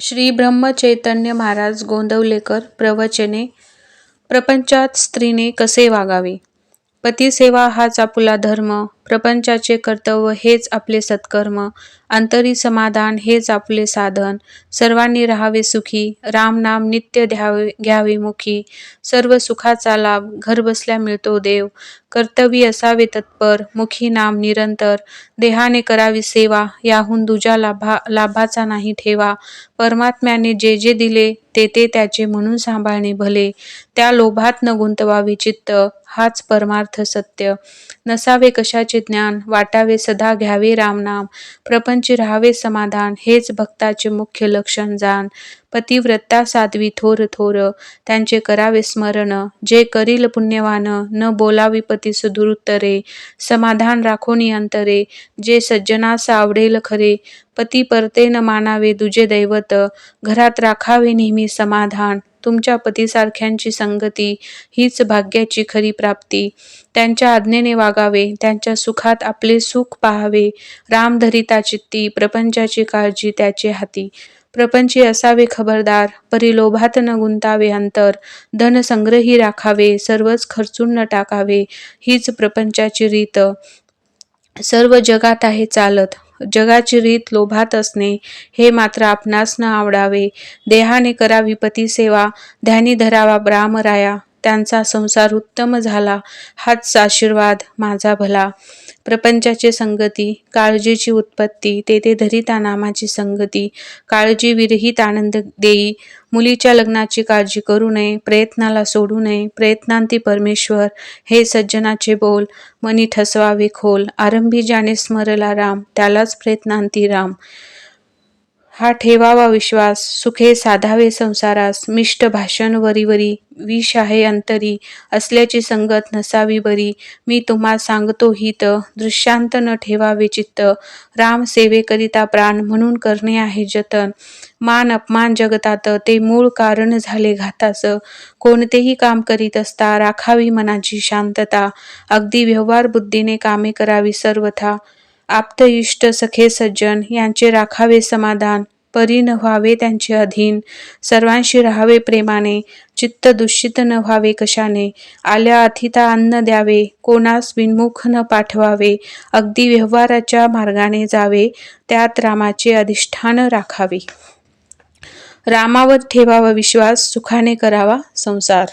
श्री ब्रह्मचैतन्य महाराज गोंदवलेकर प्रवचने प्रपंचात स्त्रीने कसे वागावे? पतिसेवा हाच आपला धर्म. प्रपंचाचे कर्तव्य हेच आपले सत्कर्म अंतरी समाधान हेच आपले साधन. सर्वांनी राहावे सुखी राम नाम नित्य द्यावे घ्यावे मुखी. सर्व सुखाचा लाभ घर बसल्या मिळतो देव. कर्तव्य असावे तत्पर मुखी नाम निरंतर. देहाने करावी सेवा याहून दुजा लाभा लाभाचा नाही ठेवा. परमात्म्याने जे जे दिले ते ते त्याचे म्हणून सांभाळणे भले. त्या लोभात न गुंतवावे चित्त हाच परमार्थ सत्य. नसावे कशाचे ज्ञान वाटावे सदा घ्यावे रामनाम प्रपंची राहावे समाधान हेच भक्ताचे मुख्य लक्षण जाण. पतिव्रता साध्वी थोर थोर त्यांचे करावे स्मरण. जे करील पुण्यवान न बोलावी पती सुदुरुत्तरे. समाधान राखोनी अंतरे. जे सज्जनास आवडेल खरे पती परते न मानावे दुजे दैवत. घरात राखावे नेहमी समाधान. तुमच्या पतीसारख्यांची संगती हीच भाग्याची खरी प्राप्ती. त्यांच्या आज्ञेने वागावे त्यांच्या सुखात आपले सुख पाहावे. रामधरिता चित्ती प्रपंचाची काळजी त्याचे हाती. प्रपंची असावे खबरदार परिलोभात न गुंतावे अंतर. धन संग्रही राखावे सर्वच खर्चून न टाकावे हीच प्रपंचाची रीत. सर्व जगात आहे चालत. जगाची रीत लोभात असणे हे मात्र आपणास न आवडावे. देहाने करावी पतिसेवा ध्यानी धरावा ब्राह्मराया. त्यांचा संसार उत्तम झाला. हाच आशीर्वाद माझा भला. प्रपंचाची संगती काळजीची उत्पत्ती तेथे धरिता नामाची संगती. काळजी विरहित आनंद देई. मुलीच्या लग्नाची काळजी करू नये प्रयत्नाला सोडू नये. प्रयत्नांती परमेश्वर हे सज्जनाचे बोल. मनी ठसवावे खोल. आरंभी ज्याने स्मरला राम त्यालाच प्रयत्नांती राम. हा ठेवावा विश्वास सुखे साधावे संसारास मिष्ट भाषण वरीवरी विष आहे अंतरी असल्याची संगत नसावी बरी. मी तुम्हा सांगतो हित दृश्यांत न ठेवावे चित्त. राम सेवेकरिता प्राण म्हणून करणे आहे जतन. मान अपमान जगतात ते मूळ कारण झाले घातास. कोणतेही काम करीत असता राखावी मनाची शांतता. अगदी व्यवहार बुद्धीने कामे करावी सर्वथा. आप्तइष्ट सखे सज्जन यांचे राखावे समाधान परी न व्हावे त्यांचे अधीन. सर्वांशी राहावे प्रेमाने चित्त दुषित न व्हावे कशाने. आल्या अथिता अन्न द्यावे कोणास विनमुख न पाठवावे. अगदी व्यवहाराच्या मार्गाने जावे त्यात रामाचे अधिष्ठान राखावे. रामावर ठेवावा विश्वास सुखाने करावा संसार.